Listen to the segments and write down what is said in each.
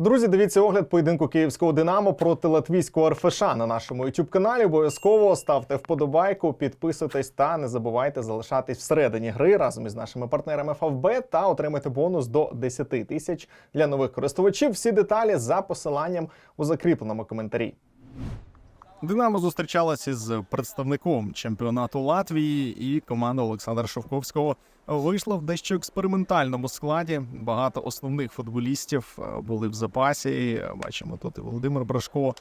Друзі, дивіться огляд поєдинку київського Динамо проти латвійського РФШ на нашому youtube каналі. Обов'язково ставте вподобайку, підписуйтесь та не забувайте залишатись всередині гри разом із нашими партнерами FavB та отримайте бонус до 10 тисяч для нових користувачів. Всі деталі за посиланням у закріпленому коментарі. Динамо зустрічалася з представником чемпіонату Латвії, і команда Олександра Шовковського вийшла в дещо експериментальному складі. Багато основних футболістів е, були в запасі. Бачимо тут і Володимир Брашко,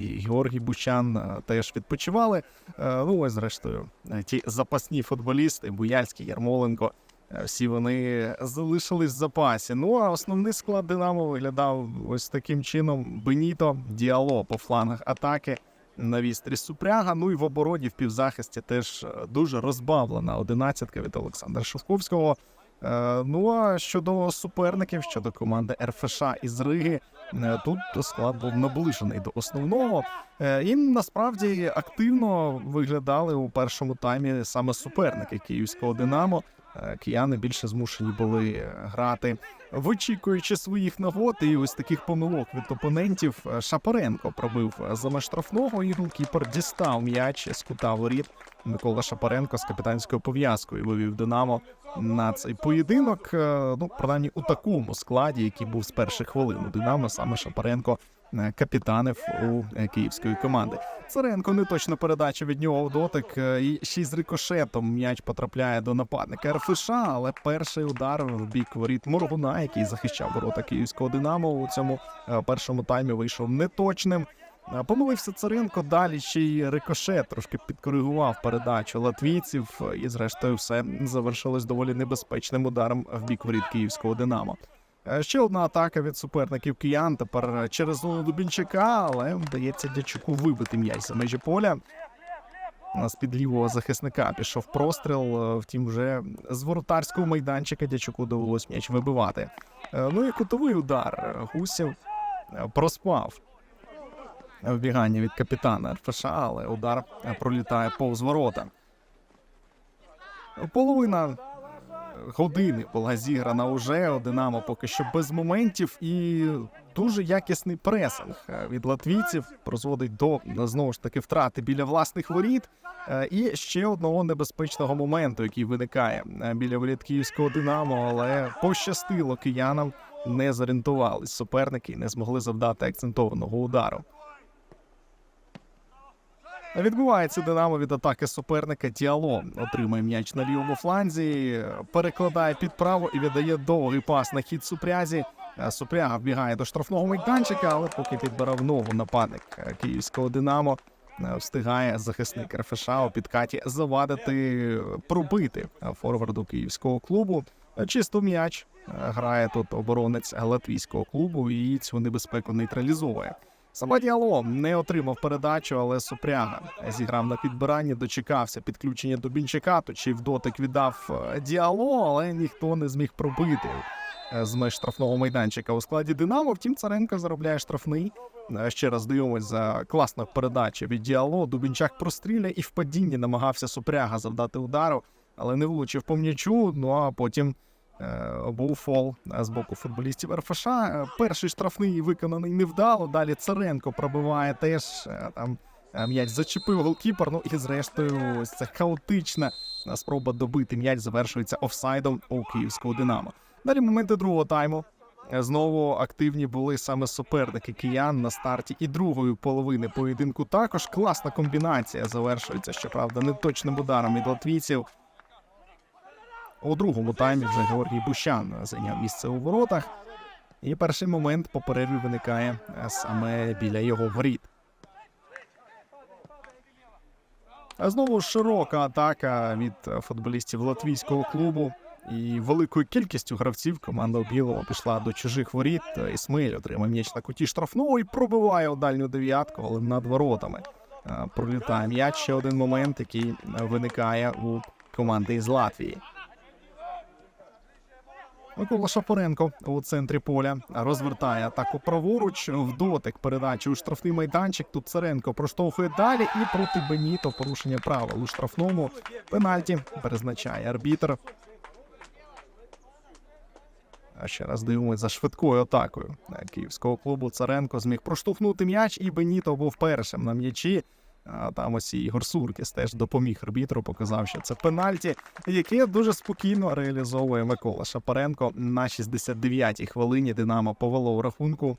і Георгій Бущан е, теж відпочивали. Е, Ну ось, зрештою, е, ті запасні футболісти Буяльський, Ярмоленко. е, Всі вони залишились в запасі. Ну а основний склад Динамо виглядав ось таким чином: Беніто, Діало по флангах атаки на вістрі Супряга. Ну і в обороні в півзахисті теж е, дуже розбавлена одинадцятка від Олександра Шовковського. Е, Ну а щодо суперників, щодо команди РФШ із Риги, е, тут склад був наближений до основного. Е, І насправді активно виглядали у першому таймі саме суперники київського Динамо. Е, Кияни більше змушені були е, грати, вичікуючи своїх нагод і ось таких помилок від опонентів. Шапаренко пробив за штрафного, і голкіпер дістав м'яч з кута воріт. Микола Шапаренко з капітанською пов'язкою вивів Динамо на цей поєдинок. Ну, принаймні у такому складі, який був з перших хвилин у Динамо, саме Шапаренко е, капітанив у е, київської команди. Царенко неточна передача від нього в дотик. е, І ще й з рикошетом м'яч потрапляє до нападника РФШ, але перший удар в бік воріт Моргуна, який захищав ворота київського Динамо у цьому першому таймі, вийшов неточним. Помилився Царенко, далі ще й рикошет трошки підкоригував передачу латвійців, і зрештою все завершилось доволі небезпечним ударом в бік воріт київського Динамо. Е, Ще одна атака від суперників киян. Тепер е, через зону Дубінчака, але вдається Дячуку вибити м'яч межі поля. З під лівого захисника пішов простріл. е, Втім, вже з воротарського майданчика Дячуку довелось м'яч вибивати. Ну і кутовий удар Гусів проспав вбігання від капітана РФШ, але удар пролітає повз ворота. Половина години була зіграна уже. Динамо поки що без моментів і дуже якісний пресинг е, від латвійців призводить до знову ж таки втрати біля власних воріт. Е, І ще одного небезпечного моменту, який виникає е, біля воріт київського Динамо, але пощастило киянам. Не зорієнтувались суперники і не змогли завдати акцентованого удару. Відбувається Динамо від атаки суперника. Діало отримує м'яч на лівому фланзі, перекладає під право і віддає довгий пас на хід Супрязі. Супряга вбігає до штрафного майданчика, але поки підбирав ногу нападник київського Динамо. е, Встигає захисник РФШ у підкаті завадити пробити форварду київського клубу. Чисто м'яч е, грає тут оборонець латвійського клубу і цю небезпеку нейтралізовує. Сама Діало не отримав передачу, але Супряга зіграв на підбиранні, дочекався підключення до Бінчака, то чи в дотик віддав е, Діало, але ніхто не зміг пробити е, з меж штрафного майданчика у складі Динамо. Втім, Царенко заробляє штрафний. Е, Ще раз дивимось за класну передачу від Діало. Дубінчак простріляє і в падінні намагався Супряга завдати удару, але не влучив по м'ячу. Ну а потім був е, з боку футболістів РФШ. Е, Перший штрафний виконаний невдало. Далі Царенко пробиває теж е, там. М'яч зачепив голкіпер. Ну і зрештою, ось ця хаотична спроба добити м'яч завершується офсайдом у київського Динамо. Далі моменти другого тайму. Знову активні були саме суперники киян на старті і другої половини поєдинку. Також класна комбінація завершується, щоправда, неточним ударом від латвійців. У другому таймі вже Георгій Бущан зайняв місце у воротах. І перший момент по перерві виникає саме біля його воріт. А знову широка атака від футболістів латвійського клубу. І великою кількістю гравців команда Білого пішла до чужих воріт. Ісмаїль отримав м'яч на куті штрафного і пробиває у дальню дев'ятку, але над воротами. Пролітає м'яч. Ще один момент, який виникає у команди із Латвії. Микола Шапоренко у центрі поля розвертає атаку праворуч. В дотик передачі у штрафний майданчик. Тут Царенко проштовхує далі і проти Беніто порушення правил у штрафному пенальті призначає арбітр. А ще раз дивимося за швидкою атакою київського клубу. Царенко зміг проштовхнути м'яч, і Беніто був першим на м'ячі. А там ось Ігор Суркіс теж допоміг арбітру, показав, що це пенальті, яке дуже спокійно реалізовує Микола Шапаренко. На 69-й хвилині Динамо повело у рахунку.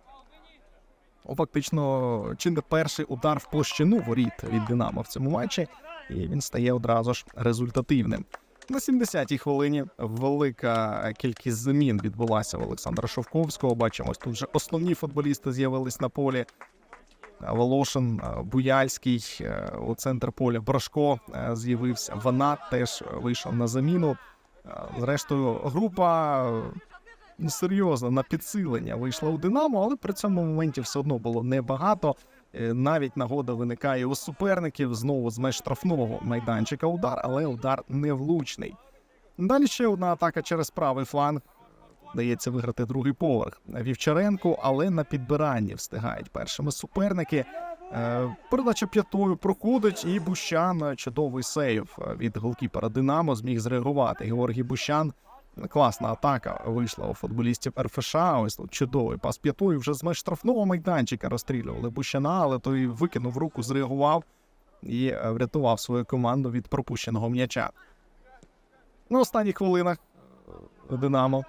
Фактично, чи не перший удар в площину воріт від Динамо в цьому матчі, і він стає одразу ж результативним. На 70-й хвилині велика кількість замін відбулася в Олександра Шовковського. Бачимо, ось тут вже основні футболісти з'явились на полі. Волошин, е, Буяльський е, у центр поля Брашко е, з'явився. Вона теж вийшов на заміну. Зрештою, група серйозно на підсилення вийшла у Динамо, але при цьому моменті все одно було небагато. Навіть нагода виникає у суперників знову з меж штрафного майданчика удар, але удар невлучний. Далі ще одна атака через правий фланг. Дається виграти другий поверх Вівчаренко, але на підбиранні встигають першими суперники. Е, Передача п'ятою проходить, і Бущан чудовий сейв від голкіпера Динамо зміг зреагувати. Георгій Бущан. Класна атака вийшла у футболістів РФШ. Ось тут чудовий пас п'ятою. Вже з меж штрафного майданчика розстрілювали Бущана, але той викинув руку, зреагував і врятував свою команду від пропущеного м'яча. На останніх хвилинах Динамо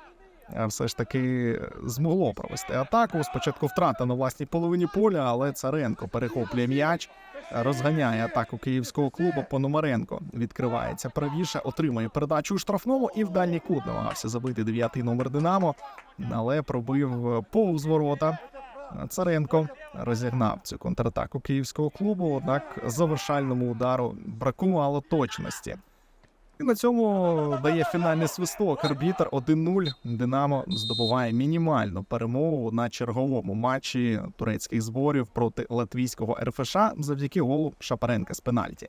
все ж таки змогло провести атаку. Спочатку втрата на власній половині поля, але Царенко перехоплює м'яч, е, розганяє атаку київського клубу. Пономаренко відкривається правіше, отримує передачу у штрафному і в дальній кут намагався забити дев'ятий номер Динамо, але пробив е, повз ворота. Царенко розігнав цю контратаку київського клубу, однак завершальному удару бракувало точності. І на цьому дає фінальний свисток. Арбітр 1-0. Динамо здобуває мінімальну перемогу на черговому матчі турецьких зборів проти латвійського РФШ завдяки голу Шапаренка з пенальті.